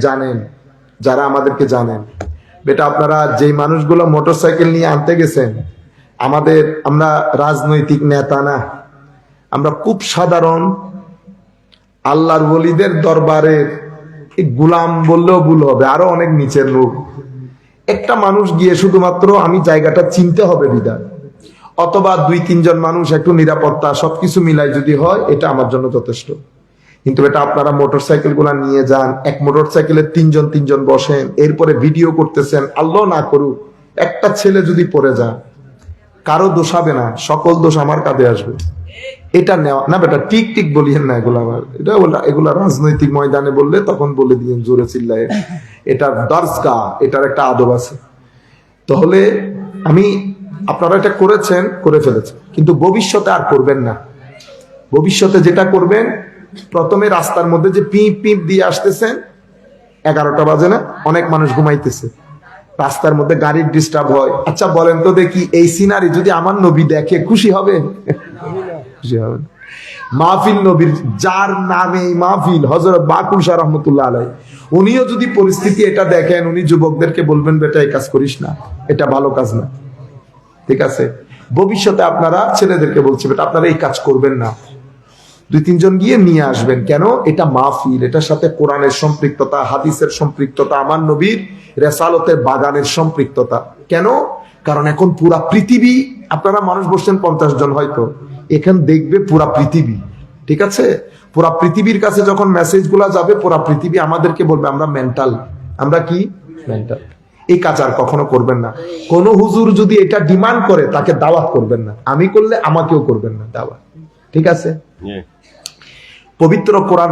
জানেন, যারা আমাদেরকে জানেন। বেটা, আপনারা যেই মানুষগুলো মোটরসাইকেল নিয়ে আনতে গেছেন, আমাদের, আমরা রাজনৈতিক নেতা না। আমরা খুব সাধারণ আল্লাহর বলিদের দরবারের গুলাম বললেও ভুল হবে, আরও অনেক নিচের লোক। একটা মানুষ গিয়ে শুধুমাত্র, আমি জায়গাটা চিনতে হবে বিধান অথবা দুই, তিনজন মানুষ একটু নিরাপত্তা, সবকিছু মিলাই যদি হয়, এটা আমার জন্য যথেষ্ট। কিন্তু এটা আপনারা মোটর সাইকেলগুলা নিয়ে যান, এক মোটর সাইকেলে তিনজন তিনজন বসেন, এরপরে ভিডিও করতেছেন, আল্লাহ না করুক, একটা ছেলে যদি পড়ে যায়, কারও দোষ হবে না, সকল দোষ আমার কাঁধে আসবে। এটা নেওয়া, না বেটা টিক টিক বলিয়েন না এগুলো আবার। এটা এগুলা রাজনৈতিক ময়দানে বললে তখন বলে দিয়েন, জোরে চিল্লায়। এটার দর্শকা এটার একটা আদব আছে। তাহলে আমি, আপনারা এটা করেছেন, করে ফেলেছেন। কিন্তু ভবিষ্যতে আর করবেন না। ভবিষ্যতে যেটা করবেন প্রথমে রাস্তার মধ্যে যে পিপ পিপ দিয়ে আসতেছেন এগারোটা বাজে না? অনেক মানুষ ঘুমাইতেছে। রাস্তার মধ্যে গাড়ির ডিস্টার্ব হয়। আচ্ছা বলেন তো দেখি, এই সিনারি যদি আমার নবী দেখে, খুশি হবে? খুশি হবে মাহফিল নবীর, যার নামে মাহফিল হজরত বাকুল শাহ রহমতুল্লাহ আলাই উনিও যদি পরিস্থিতি এটা দেখেন, উনি যুবকদেরকে বলবেন, বেটা, এই কাজ করিস না। এটা ভালো কাজ না। ঠিক আছে? ভবিষ্যতে আপনারা ছেলেদেরকে বলছে, বেটা, আপনারা এই কাজ করবেন না। দুই তিনজন গিয়ে নিয়ে আসবেন। কেন? এটা মাহফিল এটার সাথে কোরআনের সম্পৃক্ততা হাদিসের সম্পৃক্ততা আমার নবীর রেসালতের বাগানের সম্পৃক্ততা। কেন? কারণ এখন পুরা পৃথিবী আপনারা মানুষ বসছেন পঞ্চাশ জন হয়তো এখান দেখবে পুরা পৃথিবী। ঠিক আছে? পুরা পৃথিবীর কাছে যখন মেসেজগুলা যাবে পুরা পৃথিবী আমাদেরকে বলবে আমরা মেন্টাল আমরা কি? মেন্টাল এই কাজ আর কখনো করবেন না। কোন হুজুর যদি এটা ডিমান্ড করে তাকে দাওয়াত করবেন না। আমি করলে আমাকেও করবেন না দাওয়াত। ঠিক আছে? পবিত্র কোরআন